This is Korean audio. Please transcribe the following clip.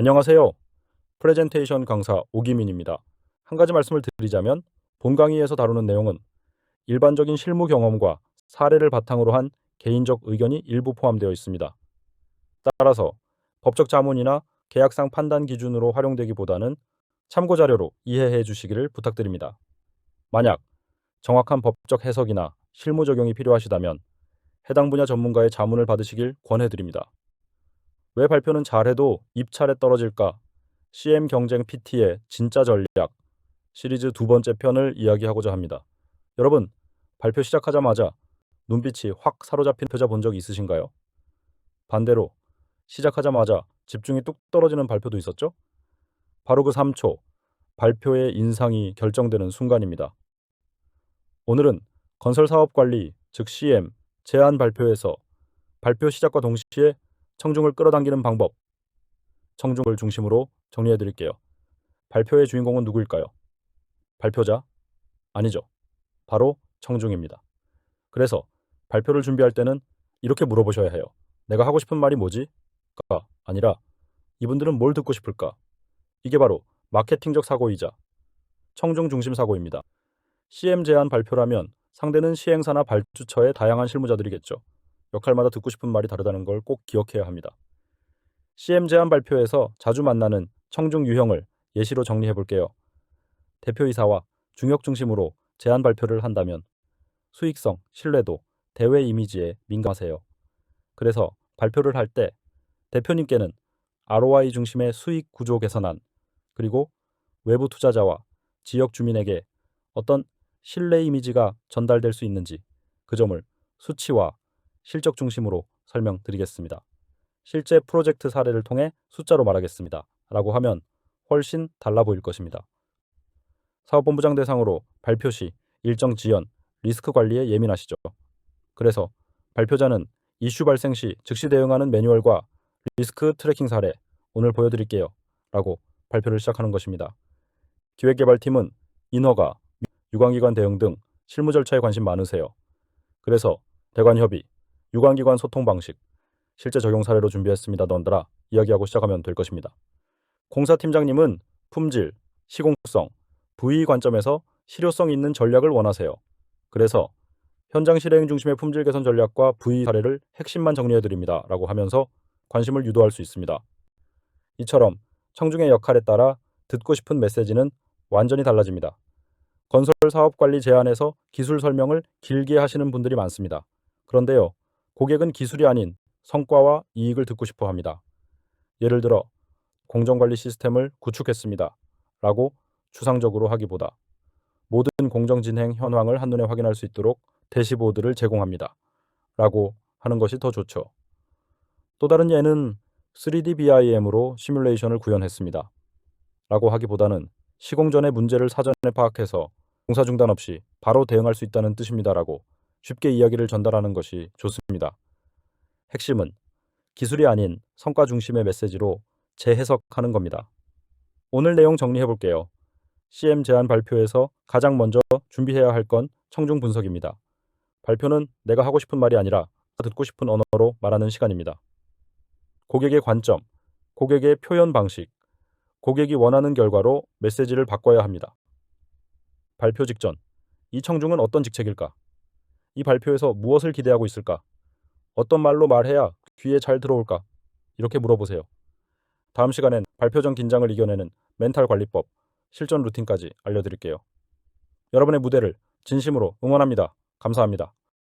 안녕하세요. 프레젠테이션 강사 오기민입니다. 한 가지 말씀을 드리자면 본 강의에서 다루는 내용은 일반적인 실무 경험과 사례를 바탕으로 한 개인적 의견이 일부 포함되어 있습니다. 따라서 법적 자문이나 계약상 판단 기준으로 활용되기보다는 참고 자료로 이해해 주시기를 부탁드립니다. 만약 정확한 법적 해석이나 실무 적용이 필요하시다면 해당 분야 전문가의 자문을 받으시길 권해드립니다. 왜 발표는 잘해도 입찰에 떨어질까? CM 경쟁 PT의 진짜 전략 시리즈 두 번째 편을 이야기하고자 합니다. 여러분, 발표 시작하자마자 눈빛이 확 사로잡힌 표자 본 적 있으신가요? 반대로 시작하자마자 집중이 뚝 떨어지는 발표도 있었죠? 바로 그 3초, 발표의 인상이 결정되는 순간입니다. 오늘은 건설 사업 관리, 즉 CM, 제안 발표에서 발표 시작과 동시에 청중을 끌어당기는 방법, 청중을 중심으로 정리해 드릴게요. 발표의 주인공은 누구일까요? 발표자? 아니죠. 바로 청중입니다. 그래서 발표를 준비할 때는 이렇게 물어보셔야 해요. 내가 하고 싶은 말이 뭐지? 가 아니라 이분들은 뭘 듣고 싶을까? 이게 바로 마케팅적 사고이자 청중 중심 사고입니다. CM 제안 발표라면 상대는 시행사나 발주처의 다양한 실무자들이겠죠. 역할마다 듣고 싶은 말이 다르다는 걸 꼭 기억해야 합니다. CM 제안 발표에서 자주 만나는 청중 유형을 예시로 정리해 볼게요. 대표이사와 중역 중심으로 제안 발표를 한다면 수익성, 신뢰도, 대외 이미지에 민감하세요. 그래서 발표를 할 때 대표님께는 ROI 중심의 수익 구조 개선안, 그리고 외부 투자자와 지역 주민에게 어떤 신뢰 이미지가 전달될 수 있는지 그 점을 수치와 실적 중심으로 설명드리겠습니다. 실제 프로젝트 사례를 통해 숫자로 말하겠습니다. 라고 하면 훨씬 달라 보일 것입니다. 사업본부장 대상으로 발표 시 일정 지연, 리스크 관리에 예민하시죠. 그래서 발표자는 이슈 발생 시 즉시 대응하는 매뉴얼과 리스크 트래킹 사례 오늘 보여드릴게요. 라고 발표를 시작하는 것입니다. 기획개발팀은 인허가, 유관기관 대응 등 실무 절차에 관심 많으세요. 그래서 대관 협의, 유관기관 소통 방식, 실제 적용 사례로 준비했습니다. 넌더라 이야기하고 시작하면 될 것입니다. 공사 팀장님은 품질, 시공성, VE 관점에서 실효성 있는 전략을 원하세요. 그래서 현장 실행 중심의 품질 개선 전략과 VE 사례를 핵심만 정리해 드립니다. 라고 하면서 관심을 유도할 수 있습니다. 이처럼 청중의 역할에 따라 듣고 싶은 메시지는 완전히 달라집니다. 건설 사업 관리 제안에서 기술 설명을 길게 하시는 분들이 많습니다. 그런데요, 고객은 기술이 아닌 성과와 이익을 듣고 싶어 합니다. 예를 들어, 공정관리 시스템을 구축했습니다. 라고 추상적으로 하기보다 모든 공정 진행 현황을 한눈에 확인할 수 있도록 대시보드를 제공합니다. 라고 하는 것이 더 좋죠. 또 다른 예는 3D BIM으로 시뮬레이션을 구현했습니다. 라고 하기보다는 시공 전의 문제를 사전에 파악해서 공사 중단 없이 바로 대응할 수 있다는 뜻입니다라고 쉽게 이야기를 전달하는 것이 좋습니다. 핵심은 기술이 아닌 성과 중심의 메시지로 재해석하는 겁니다. 오늘 내용 정리해 볼게요. CM 제안 발표에서 가장 먼저 준비해야 할 건 청중 분석입니다. 발표는 내가 하고 싶은 말이 아니라 듣고 싶은 언어로 말하는 시간입니다. 고객의 관점, 고객의 표현 방식, 고객이 원하는 결과로 메시지를 바꿔야 합니다. 발표 직전, 이 청중은 어떤 직책일까? 이 발표에서 무엇을 기대하고 있을까? 어떤 말로 말해야 귀에 잘 들어올까? 이렇게 물어보세요. 다음 시간엔 발표 전 긴장을 이겨내는 멘탈 관리법, 실전 루틴까지 알려드릴게요. 여러분의 무대를 진심으로 응원합니다. 감사합니다.